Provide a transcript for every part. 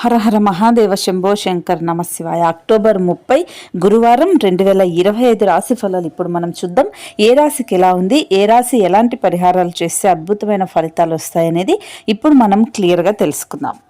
హర హర మహాదేవ శంభో శంకర్ నమశివాయ అక్టోబర్ ముప్పై గురువారం రెండు వేల ఇరవై ఐదు రాశి ఫలాలు. ఇప్పుడు మనం చూద్దాం ఏ రాశికి ఎలా ఉంది ఏ రాశి ఎలాంటి పరిహారాలు చేస్తే అద్భుతమైన ఫలితాలు వస్తాయనేది. ఇప్పుడు మనం క్లియర్గా తెలుసుకుందాం.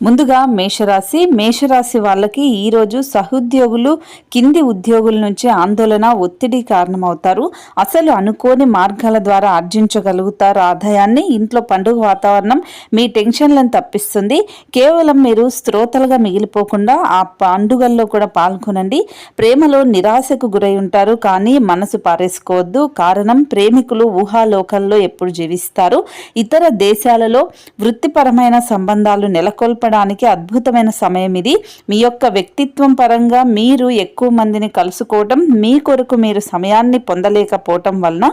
ముందుగా మేషరాశి. మేషరాశి వాళ్ళకి ఈరోజు సహోద్యోగులు కింది ఉద్యోగుల నుంచి ఆందోళన ఒత్తిడి కారణమవుతారు. అసలు అనుకోని మార్గాల ద్వారా ఆర్జించగలుగుతారు ఆదాయాన్ని. ఇంట్లో పండుగ వాతావరణం మీ టెన్షన్లను తప్పిస్తుంది. కేవలం మీరు శ్రోతలుగా మిగిలిపోకుండా ఆ పండుగల్లో కూడా పాల్గొనండి. ప్రేమలో నిరాశకు గురై ఉంటారు కానీ మనసు పారేసుకోవద్దు. కారణం ప్రేమికులు ఊహాలోకాల్లో ఎప్పుడు జీవిస్తారు. ఇతర దేశాలలో వృత్తిపరమైన సంబంధాలు నెలకొల్ప గడపడానికి అద్భుతమైన సమయం ఇది. మీ యొక్క వ్యక్తిత్వం పరంగా మీరు ఎక్కువ మందిని కలుసుకోవటం మీ కొరకు మీరు సమయాన్ని పొందలేకపోవటం వలన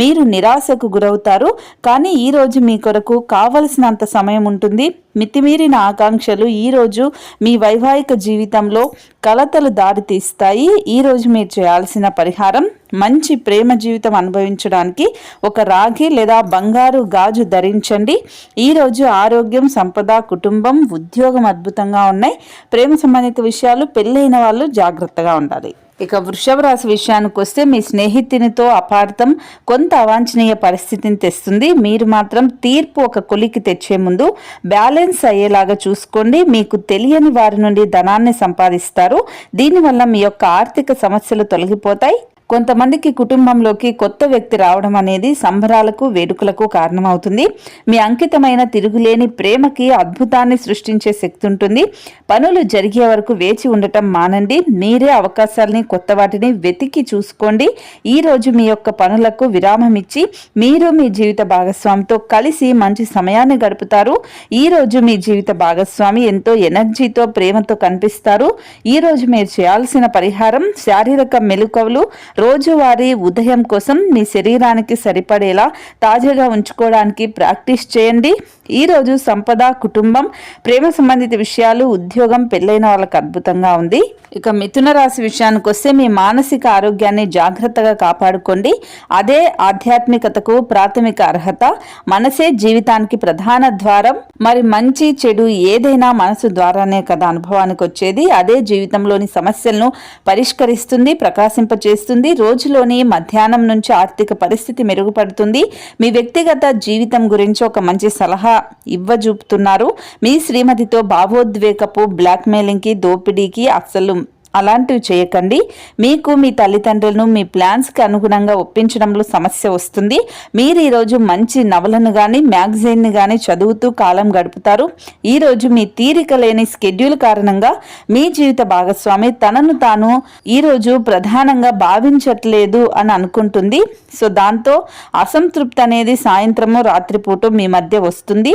మీరు నిరాశకు గురవుతారు. కానీ ఈరోజు మీ కొరకు కావలసినంత సమయం ఉంటుంది. మితిమీరిన ఆకాంక్షలు ఈరోజు మీ వైవాహిక జీవితంలో కలతలు దారితీస్తాయి ఈరోజు మీరు చేయాల్సిన పరిహారం మంచి ప్రేమ జీవితం అనుభవించడానికి ఒక రాగి లేదా బంగారు గాజు ధరించండి. ఈరోజు ఆరోగ్యం సంపద కుటుంబం ఉద్యోగం అద్భుతంగా ఉన్నాయి. ప్రేమ సంబంధిత విషయాలు పెళ్ళైన వాళ్ళు జాగ్రత్తగా ఉండాలి. ఇక వృషభ రాశి విషయానికి వస్తే మీ స్నేహితునితో అపార్థం కొంత అవాంఛనీయ పరిస్థితిని తెస్తుంది. మీరు మాత్రం తీర్పు ఒక కొలికి తెచ్చే ముందు బ్యాలెన్స్ అయ్యేలాగా చూసుకోండి. మీకు తెలియని వారి నుండి ధనాన్ని సంపాదిస్తారు. దీనివల్ల మీ యొక్క ఆర్థిక సమస్యలు తొలగిపోతాయి. కొంతమందికి కుటుంబంలోకి కొత్త వ్యక్తి రావడం అనేది సంబరాలకు వేడుకలకు కారణమవుతుంది. మీ అంకితమైన తిరుగులేని ప్రేమకి అద్భుతాన్ని సృష్టించే శక్తి ఉంటుంది. పనులు జరిగే వరకు వేచి ఉండటం మానండి. మీరే అవకాశాలని కొత్త వాటిని వెతికి చూసుకోండి. ఈ రోజు మీ యొక్క పనులకు విరామం ఇచ్చి మీరు మీ జీవిత భాగస్వామితో కలిసి మంచి సమయాన్ని గడుపుతారు. ఈ రోజు మీ జీవిత భాగస్వామి ఎంతో ఎనర్జీతో ప్రేమతో కనిపిస్తారు. ఈ రోజు మీరు చేయాల్సిన పరిహారం శారీరక మెలకువలు రోజువారీ ఉదయం కోసం మీ శరీరానికి సరిపడేలా తాజాగా ఉంచుకోవడానికి ప్రాక్టీస్ చేయండి. ఈరోజు సంపద కుటుంబం ప్రేమ సంబంధిత విషయాలు ఉద్యోగం పెళ్ళైన వాళ్ళకి అద్భుతంగా ఉంది. ఇక మిథున రాశి విషయానికి వస్తే మీ మానసిక ఆరోగ్యాన్ని జాగ్రత్తగా కాపాడుకోండి. అదే ఆధ్యాత్మికతకు ప్రాథమిక అర్హత. మనసే జీవితానికి ప్రధాన ద్వారం. మరి మంచి చెడు ఏదైనా మనసు ద్వారానే కదా అనుభవానికి వచ్చేది. అదే జీవితంలోని సమస్యలను పరిష్కరిస్తుంది ప్రకాశింపచేస్తుంది. రోజులోని మధ్యాహ్నం నుంచి ఆర్థిక పరిస్థితి మెరుగుపడుతుంది. మీ వ్యక్తిగత జీవితం గురించి ఒక మంచి సలహా ఇవ్వజూపుతున్నారు. మీ శ్రీమతితో భావోద్వేగపు బ్లాక్మెయిలింగ్కి దోపిడీకి అసలు అలాంటివి చేయకండి. మీకు మీ తల్లిదండ్రులను మీ ప్లాన్స్కి అనుగుణంగా ఒప్పించడంలో సమస్య వస్తుంది. మీరు ఈరోజు మంచి నవలను కానీ మ్యాగజైన్ని కానీ చదువుతూ కాలం గడుపుతారు. ఈరోజు మీ తీరిక లేని స్కెడ్యూల్ కారణంగా మీ జీవిత భాగస్వామి తనను తాను ఈరోజు ప్రధానంగా భావించట్లేదు అని అనుకుంటుంది. సో దాంతో అసంతృప్తి అనేది సాయంత్రము రాత్రిపూట మీ మధ్య వస్తుంది.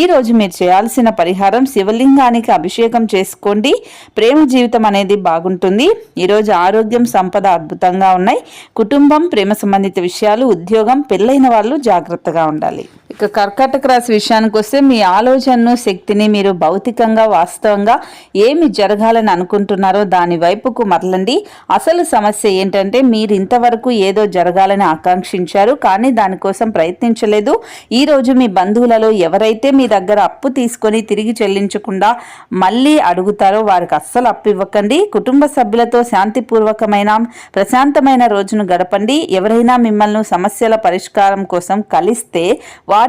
ఈరోజు మీరు చేయాల్సిన పరిహారం శివలింగానికి అభిషేకం చేసుకోండి. ప్రేమ జీవితం అనేది బాగా బాగుంటుంది. ఈరోజు ఆరోగ్యం సంపద అద్భుతంగా ఉన్నాయి. కుటుంబం ప్రేమ సంబంధిత విషయాలు ఉద్యోగం పెళ్ళైన వాళ్ళు జాగ్రత్తగా ఉండాలి. ఇక కర్కాటక రాశి విషయానికి వస్తే మీ ఆలోచనను శక్తిని మీరు భౌతికంగా వాస్తవంగా ఏమి జరగాలని అనుకుంటున్నారో దాని వైపుకు మరలండి. అసలు సమస్య ఏంటంటే మీరు ఇంతవరకు ఏదో జరగాలని ఆకాంక్షించారు కానీ దానికోసం ప్రయత్నించలేదు. ఈ రోజు మీ బంధువులలో ఎవరైతే మీ దగ్గర అప్పు తీసుకొని తిరిగి చెల్లించకుండా మళ్ళీ అడుగుతారో వారికి అస్సలు అప్పు ఇవ్వకండి. కుటుంబ సభ్యులతో శాంతిపూర్వకమైన ప్రశాంతమైన రోజును గడపండి. ఎవరైనా మిమ్మల్ని సమస్యల పరిష్కారం కోసం కలిస్తే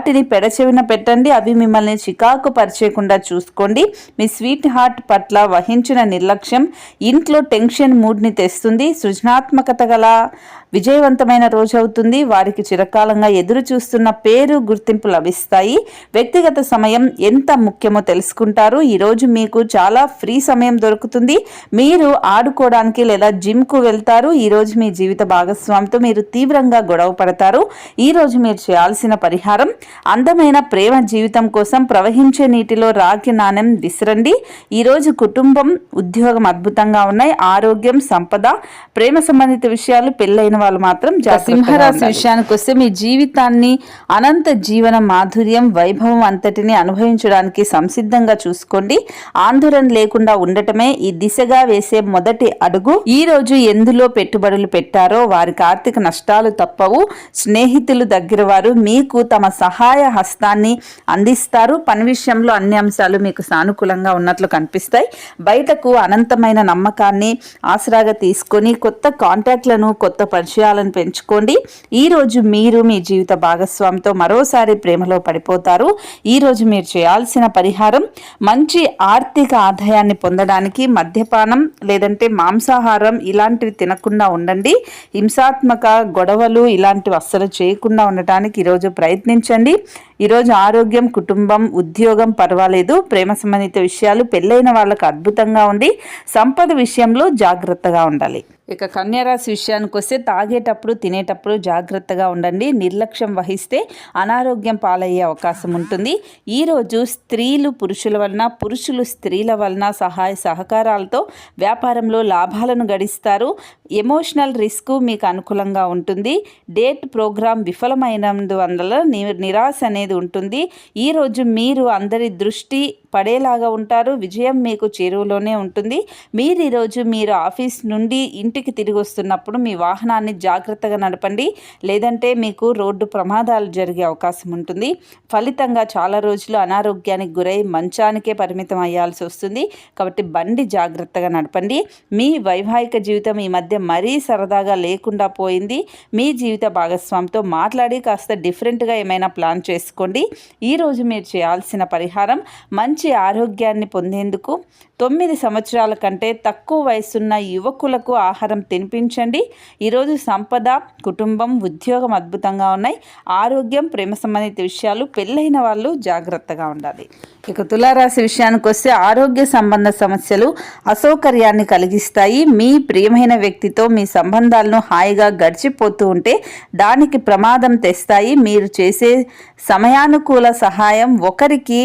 వాటిని పెడచెవిన పెట్టండి. అవి మిమ్మల్ని చికాకు పరిచేయకుండా చూసుకోండి. మీ స్వీట్ హార్ట్ పట్ల వహించిన నిర్లక్ష్యం ఇంట్లో టెన్షన్ మూడ్ని తెస్తుంది. సృజనాత్మకత గల విజయవంతమైన రోజు అవుతుంది. వారికి చిరకాలంగా ఎదురు చూస్తున్న పేరు గుర్తింపు లభిస్తాయి. వ్యక్తిగత సమయం ఎంత ముఖ్యమో తెలుసుకుంటారు. ఈరోజు మీకు చాలా ఫ్రీ సమయం దొరుకుతుంది. మీరు ఆడుకోవడానికి లేదా జిమ్కు వెళ్తారు. ఈరోజు మీ జీవిత భాగస్వామితో మీరు తీవ్రంగా గొడవ పడతారు. ఈరోజు మీరు చేయాల్సిన పరిహారం అందమైన ప్రేమ జీవితం కోసం ప్రవహించే నీటిలో రాగి నాణెం విసరండి. ఈరోజు కుటుంబం ఉద్యోగం అద్భుతంగా ఉన్నాయి. ఆరోగ్యం సంపద ప్రేమ సంబంధిత విషయాలు పెళ్ళైన వాళ్ళు మాత్రం సింహరాశి విషయానికి వస్తే మీ జీవితాన్ని అనంత జీవన మాధుర్యం వైభవం అంతటిని అనుభవించడానికి సంసిద్ధంగా చూసుకోండి. ఆందోళన లేకుండా ఉండటమే ఈ దిశగా వేసే మొదటి అడుగు. ఈ రోజు ఎందులో పెట్టుబడులు పెట్టారో వారికి ఆర్థిక నష్టాలు తప్పవు. స్నేహితులు దగ్గర వారు మీకు తమ సహాయ హస్తాన్ని అందిస్తారు. పని విషయంలో అన్ని అంశాలు మీకు సానుకూలంగా ఉన్నట్లు కనిపిస్తాయి. బయటకు అనంతమైన నమ్మకాన్ని ఆసరాగా తీసుకొని కొత్త కాంటాక్ట్లను కొత్త పరిచయాలను పెంచుకోండి. ఈ రోజు మీరు మీ జీవిత భాగస్వామితో మరోసారి ప్రేమలో పడిపోతారు. ఈరోజు మీరు చేయాల్సిన పరిహారం మంచి ఆర్థిక ఆదాయాన్ని పొందడానికి మద్యపానం లేదంటే మాంసాహారం ఇలాంటివి తినకుండా ఉండండి. హింసాత్మక గొడవలు ఇలాంటివి అస్సలు చేయకుండా ఉండటానికి ఈరోజు ప్రయత్నించండి. ఈరోజు ఆరోగ్యం కుటుంబం ఉద్యోగం పర్వాలేదు. ప్రేమ సంబంధిత విషయాలు పెళ్ళైన వాళ్ళకు అద్భుతంగా ఉంది సంపద విషయంలో జాగ్రత్తగా ఉండాలి. ఇక కన్యారాశి విషయానికి వస్తే తాగేటప్పుడు తినేటప్పుడు జాగ్రత్తగా ఉండండి. నిర్లక్ష్యం వహిస్తే అనారోగ్యం పాలయ్యే అవకాశం ఉంటుంది. ఈరోజు స్త్రీలు పురుషుల వలన పురుషులు స్త్రీల వలన సహాయ సహకారాలతో వ్యాపారంలో లాభాలను గడిస్తారు. ఎమోషనల్ రిస్క్ మీకు అనుకూలంగా ఉంటుంది. డేట్ ప్రోగ్రామ్ విఫలమైనందువల్ల నిరాశ అనేది ఉంటుంది. ఈరోజు మీరు అందరి దృష్టి పడేలాగా ఉంటారు. విజయం మీకు చేరువలోనే ఉంటుంది. మీరు ఈరోజు మీరు ఆఫీస్ నుండి ఇంటికి తిరిగి వస్తున్నప్పుడు మీ వాహనాన్ని జాగ్రత్తగా నడపండి. లేదంటే మీకు రోడ్డు ప్రమాదాలు జరిగే అవకాశం ఉంటుంది. ఫలితంగా చాలా రోజులు అనారోగ్యానికి గురై మంచానికే పరిమితం అయ్యాల్సి వస్తుంది. కాబట్టి బండి జాగ్రత్తగా నడపండి. మీ వైవాహిక జీవితం ఈ మధ్య మరీ సరదాగా లేకుండా పోయింది. మీ జీవిత భాగస్వామితో మాట్లాడి కాస్త డిఫరెంట్గా ఏమైనా ప్లాన్ చేసుకోండి. ఈరోజు మీరు చేయాల్సిన పరిహారం మంచి మంచి ఆరోగ్యాన్ని పొందేందుకు తొమ్మిది సంవత్సరాల కంటే తక్కువ వయసున్న యువకులకు ఆహారం తినిపించండి. ఈరోజు సంపద కుటుంబం ఉద్యోగం అద్భుతంగా ఉన్నాయి. ఆరోగ్యం ప్రేమ సంబంధిత విషయాలు పెళ్ళైన వాళ్ళు జాగ్రత్తగా ఉండాలి. ఇక తులారాశి విషయానికి వస్తే ఆరోగ్య సంబంధ సమస్యలు అసౌకర్యాన్ని కలిగిస్తాయి. మీ ప్రియమైన వ్యక్తితో మీ సంబంధాలను హాయిగా గడిచిపోతూ ఉంటే దానికి ప్రమాదం తెస్తాయి. మీరు చేసే సమయానుకూల సహాయం ఒకరికి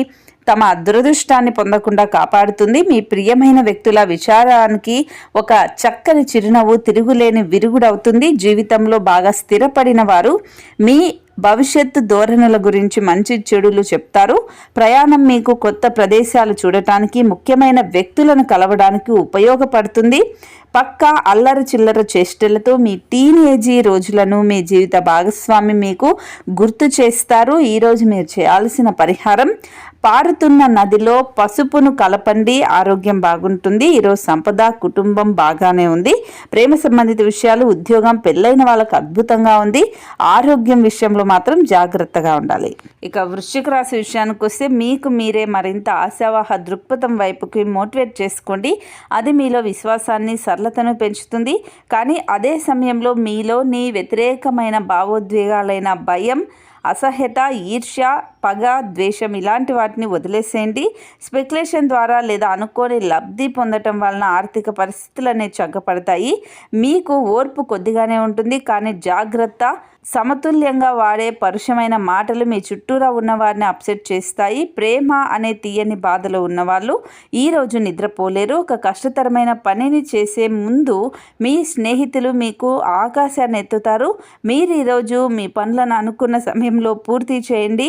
తమ దురదృష్టాన్ని పొందకుండా కాపాడుతుంది. మీ ప్రియమైన వ్యక్తుల విచారానికి ఒక చక్కని చిరునవ్వు తిరుగులేని విరుగుడవుతుంది. జీవితంలో బాగా స్థిరపడిన వారు మీ భవిష్యత్తు ధోరణుల గురించి మంచి చెడులు చెప్తారు. ప్రయాణం మీకు కొత్త ప్రదేశాలు చూడటానికి ముఖ్యమైన వ్యక్తులను కలవడానికి ఉపయోగపడుతుంది. పక్క అల్లరి చిల్లర చేష్టలతో మీ టీనేజీ రోజులను మీ జీవిత భాగస్వామి మీకు గుర్తు చేస్తారు. ఈరోజు మీరు చేయాల్సిన పరిహారం పారుతున్న నదిలో పసుపును కలపండి ఆరోగ్యం బాగుంటుంది. ఈరోజు సంపద కుటుంబం బాగానే ఉంది. ప్రేమ సంబంధిత విషయాలు ఉద్యోగం పెళ్ళైన వాళ్ళకు అద్భుతంగా ఉంది. ఆరోగ్యం విషయంలో మాత్రం జాగ్రత్తగా ఉండాలి. ఇక వృశ్చిక రాశి విషయానికి వస్తే మీకు మీరే మరింత ఆశావాహ దృక్పథం వైపుకి మోటివేట్ చేసుకోండి. అది మీలో విశ్వాసాన్ని సరళతను పెంచుతుంది. కానీ అదే సమయంలో మీలోని వ్యతిరేకమైన భావోద్వేగాలైన భయం అసహ్యత ఈర్ష్య పగ ద్వేషం ఇలాంటి వాటిని వదిలేసేయండి. స్పెక్యులేషన్ ద్వారా లేదా అనుకోని లబ్ధి పొందటం వలన ఆర్థిక పరిస్థితులు అనేవి చక్కపడతాయి. మీకు ఓర్పు కొద్దిగానే ఉంటుంది. కానీ జాగ్రత్త సమతుల్యంగా వాడే పరుషమైన మాటలు మీ చుట్టూరా ఉన్న వారిని అప్సెట్ చేస్తాయి. ప్రేమ అనే తీయని బాధలో ఉన్నవాళ్ళు ఈరోజు నిద్రపోలేరు. ఒక కష్టతరమైన పనిని చేసే ముందు మీ స్నేహితులు మీకు ఆకాశాన్ని ఎత్తుతారు. మీరు ఈరోజు మీ పనులను అనుకున్న సమయంలో పూర్తి చేయండి.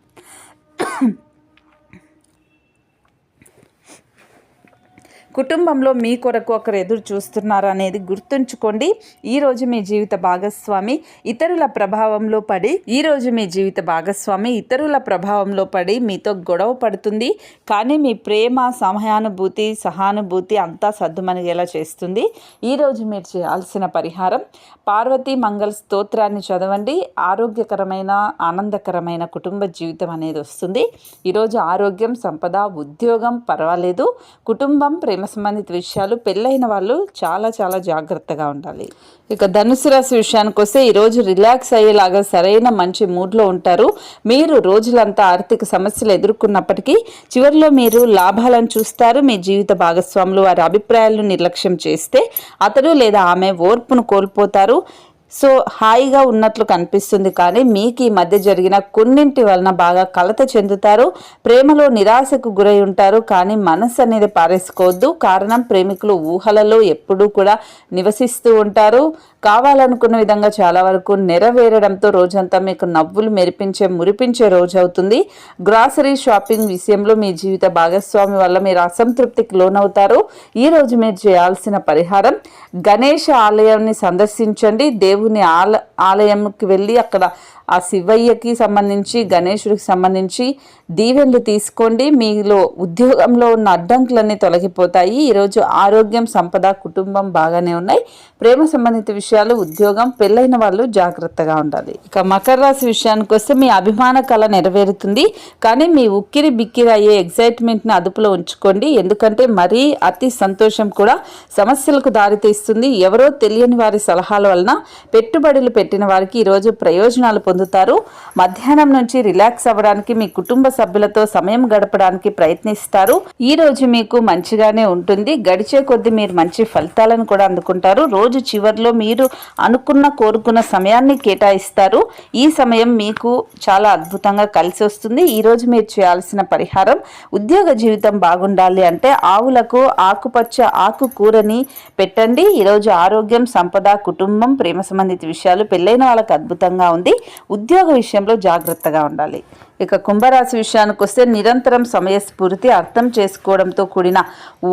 కుటుంబంలో మీ కొరకు ఒకరు ఎదురు చూస్తున్నారు అనేది గుర్తుంచుకోండి. ఈరోజు మీ జీవిత భాగస్వామి ఇతరుల ప్రభావంలో పడి ఈరోజు మీ జీవిత భాగస్వామి ఇతరుల ప్రభావంలో పడి మీతో గొడవ పడుతుంది. కానీ మీ ప్రేమ సమయానుభూతి సహానుభూతి అంతా సర్దుమనిగేలా చేస్తుంది. ఈరోజు మీరు చేయాల్సిన పరిహారం పార్వతీ మంగళ స్తోత్రాన్ని చదవండి. ఆరోగ్యకరమైన ఆనందకరమైన కుటుంబ జీవితం అనేది వస్తుంది. ఈరోజు ఆరోగ్యం సంపద ఉద్యోగం పర్వాలేదు. కుటుంబం ప్రేమ ప్రేమ సంబంధిత విషయాలు పెళ్ళైన వాళ్ళు చాలా చాలా జాగ్రత్తగా ఉండాలి. ఇక ధనుసు రాశి విషయానికి వస్తే ఈరోజు రిలాక్స్ అయ్యేలాగా సరైన మంచి మూడ్లో ఉంటారు. మీరు రోజులంతా ఆర్థిక సమస్యలు ఎదుర్కొన్నప్పటికీ చివరిలో మీరు లాభాలను చూస్తారు. మీ జీవిత భాగస్వాములు వారి అభిప్రాయాలను నిర్లక్ష్యం చేస్తే అతడు లేదా ఆమె ఓర్పును కోల్పోతారు. సో హాయిగా ఉన్నట్లు కనిపిస్తుంది కానీ మీకు ఈ మధ్య జరిగిన కొన్నింటి వలన బాగా కలత చెందుతారు ప్రేమలో నిరాశకు గురై ఉంటారు కానీ మనసు అనేది పారేసుకోవద్దు. కారణం ప్రేమికులు ఊహలలో ఎప్పుడూ కూడా నివసిస్తూ ఉంటారు. కావాలనుకున్న విధంగా చాలా వరకు నెరవేరడంతో రోజంతా మీకు నవ్వులు మెరిపించే మురిపించే రోజు అవుతుంది. గ్రాసరీ షాపింగ్ విషయంలో మీ జీవిత భాగస్వామి వల్ల మీరు అసంతృప్తికి లోనవుతారు. ఈ రోజు మీరు చేయాల్సిన పరిహారం గణేష ఆలయాన్ని సందర్శించండి. దేవుని ఆల ఆలయంకి వెళ్ళి అక్కడ ఆ శివయ్యకి సంబంధించి గణేశుడికి సంబంధించి దీవెనలు తీసుకోండి. మీలో ఉద్యోగంలో ఉన్న అడ్డంకులన్నీ తొలగిపోతాయి. ఈరోజు ఆరోగ్యం సంపద కుటుంబం బాగానే ఉన్నాయి. ప్రేమ సంబంధిత విషయాలు ఉద్యోగం పెళ్ళైన వాళ్ళు జాగ్రత్తగా ఉండాలి. ఇక మకర రాశి విషయానికి వస్తే మీ అభిమాన కళ నెరవేరుతుంది. కానీ మీ ఉక్కిరి బిక్కిరి అయ్యే ఎగ్జైట్మెంట్ని అదుపులో ఉంచుకోండి. ఎందుకంటే మరీ అతి సంతోషం కూడా సమస్యలకు దారితీస్తుంది. ఎవరో తెలియని వారి సలహాల వలన పెట్టుబడులు పెట్టిన వారికి ఈరోజు ప్రయోజనాలు పొందుతారు. మధ్యాహ్నం నుంచి రిలాక్స్ అవ్వడానికి మీ కుటుంబ సభ్యులతో సమయం గడపడానికి ప్రయత్నిస్తారు. ఈ రోజు మీకు మంచిగానే ఉంటుంది. గడిచే కొద్ది మీరు మంచి ఫలితాలను కూడా అందుకుంటారు. రోజు చివరిలో మీరు అనుకున్న కోరుకున్న సమయాన్ని కేటాయిస్తారు. ఈ సమయం మీకు చాలా అద్భుతంగా కలిసి వస్తుంది. ఈ రోజు మీరు చేయాల్సిన పరిహారం ఉద్యోగ జీవితం బాగుండాలి అంటే ఆవులకు ఆకుపచ్చ ఆకుకూరని పెట్టండి. ఈరోజు ఆరోగ్యం సంపద కుటుంబం ప్రేమ సంబంధిత విషయాలు పెళ్ళైన వాళ్ళకి అద్భుతంగా ఉంది. ఉద్యోగ విషయంలో జాగ్రత్తగా ఉండాలి. ఇక కుంభరాశి విషయానికి వస్తే నిరంతరం సమయస్ఫూర్తి అర్థం చేసుకోవడంతో కూడిన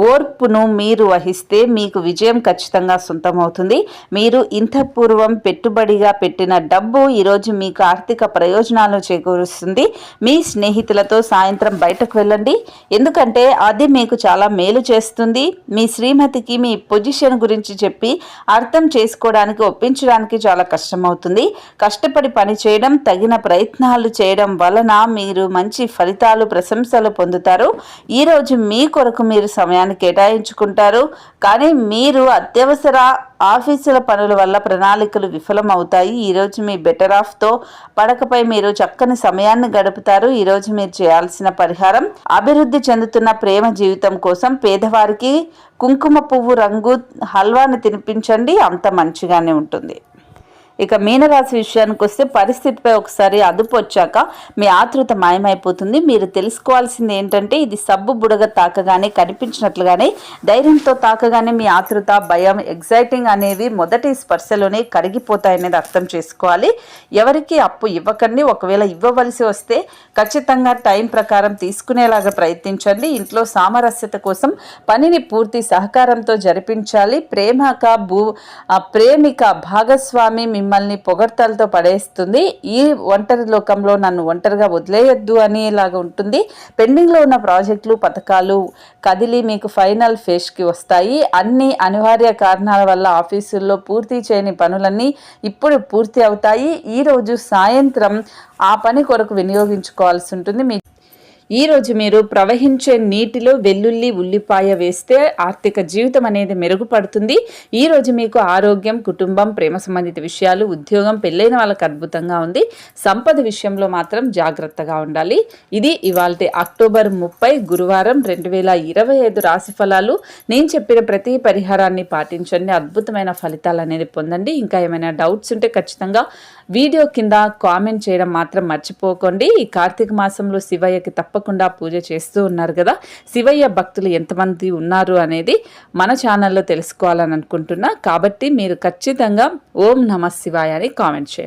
ఓర్పును మీరు వహిస్తే మీకు విజయం ఖచ్చితంగా సొంతమవుతుంది. మీరు ఇంత పూర్వం పెట్టుబడిగా పెట్టిన డబ్బు ఈరోజు మీకు ఆర్థిక ప్రయోజనాలు చేకూరుస్తుంది. మీ స్నేహితులతో సాయంత్రం బయటకు వెళ్ళండి. ఎందుకంటే అది మీకు చాలా మేలు చేస్తుంది. మీ శ్రీమతికి మీ పొజిషన్ గురించి చెప్పి అర్థం చేసుకోవడానికి ఒప్పించడానికి చాలా కష్టమవుతుంది. కష్టపడి పని చేయడం తగిన ప్రయత్నాలు చేయడం వలన మీరు మంచి ఫలితాలు ప్రశంసలు పొందుతారు. ఈరోజు మీ కొరకు మీరు సమయాన్ని కేటాయించుకుంటారు. కానీ మీరు అత్యవసర ఆఫీసుల పనుల వల్ల ప్రణాళికలు విఫలం అవుతాయి ఈరోజు మీ బెటర్ ఆఫ్తో పడకపై మీరు చక్కని సమయాన్ని గడుపుతారు. ఈరోజు మీరు చేయాల్సిన పరిహారం అభివృద్ధి చెందుతున్న ప్రేమ జీవితం కోసం పేదవారికి కుంకుమ పువ్వు రంగు హల్వాని తినిపించండి. అంత మంచిగానే ఉంటుంది. ఇక మీనరాశి విషయానికి వస్తే పరిస్థితిపై ఒకసారి అదుపు వచ్చాక మీ ఆతృత మాయమైపోతుంది. మీరు తెలుసుకోవాల్సింది ఏంటంటే ఇది సబ్బు బుడగ తాకగానే కనిపించినట్లుగానే ధైర్యంతో తాకగానే మీ ఆతృత భయం ఎగ్జైటింగ్ అనేవి మొదటి స్పర్శలోనే కరిగిపోతాయనేది అర్థం చేసుకోవాలి. ఎవరికి అప్పు ఇవ్వకండి. ఒకవేళ ఇవ్వవలసి వస్తే ఖచ్చితంగా టైం ప్రకారం తీసుకునేలాగా ప్రయత్నించండి. ఇంట్లో సామరస్యత కోసం పనిని పూర్తి సహకారంతో జరిపించాలి. ప్రేమక భూ ప్రేమిక భాగస్వామి మిమ్మల్ని పొగడ్తలతో పడేస్తుంది. ఈ ఒంటరి లోకంలో నన్ను ఒంటరిగా వదిలేయొద్దు అనేలాగా ఉంటుంది. పెండింగ్లో ఉన్న ప్రాజెక్టులు పథకాలు కదిలి మీకు ఫైనల్ ఫేజ్కి వస్తాయి. అన్ని అనివార్య కారణాల వల్ల ఆఫీసుల్లో పూర్తి చేయని పనులన్నీ ఇప్పుడు పూర్తి అవుతాయి. ఈరోజు సాయంత్రం ఆ పని కొరకు వినియోగించుకోవాల్సి ఉంటుంది. మీ ఈరోజు మీరు ప్రవహించే నీటిలో వెల్లుల్లి ఉల్లిపాయ వేస్తే ఆర్థిక జీవితం అనేది మెరుగుపడుతుంది. ఈరోజు మీకు ఆరోగ్యం కుటుంబం ప్రేమ సంబంధిత విషయాలు ఉద్యోగం పెళ్ళైన వాళ్ళకి అద్భుతంగా ఉంది. సంపద విషయంలో మాత్రం జాగ్రత్తగా ఉండాలి. ఇది ఇవాళ అక్టోబర్ ముప్పై గురువారం రెండు వేల ఇరవై ఐదు రాశి ఫలాలు. నేను చెప్పిన ప్రతి పరిహారాన్ని పాటించండి. అద్భుతమైన ఫలితాలు అనేది పొందండి. ఇంకా ఏమైనా డౌట్స్ ఉంటే ఖచ్చితంగా వీడియో కింద కామెంట్ చేయడం మాత్రం మర్చిపోకండి. ఈ కార్తీక మాసంలో శివయ్యకి తప్ప తప్పకుండా పూజ చేస్తూ ఉన్నారు కదా. శివయ్య భక్తులు ఎంతమంది ఉన్నారు అనేది మన ఛానల్లో తెలుసుకోవాలని అనుకుంటున్నా. కాబట్టి మీరు ఖచ్చితంగా ఓం నమ శివాయ అని కామెంట్ చేయండి.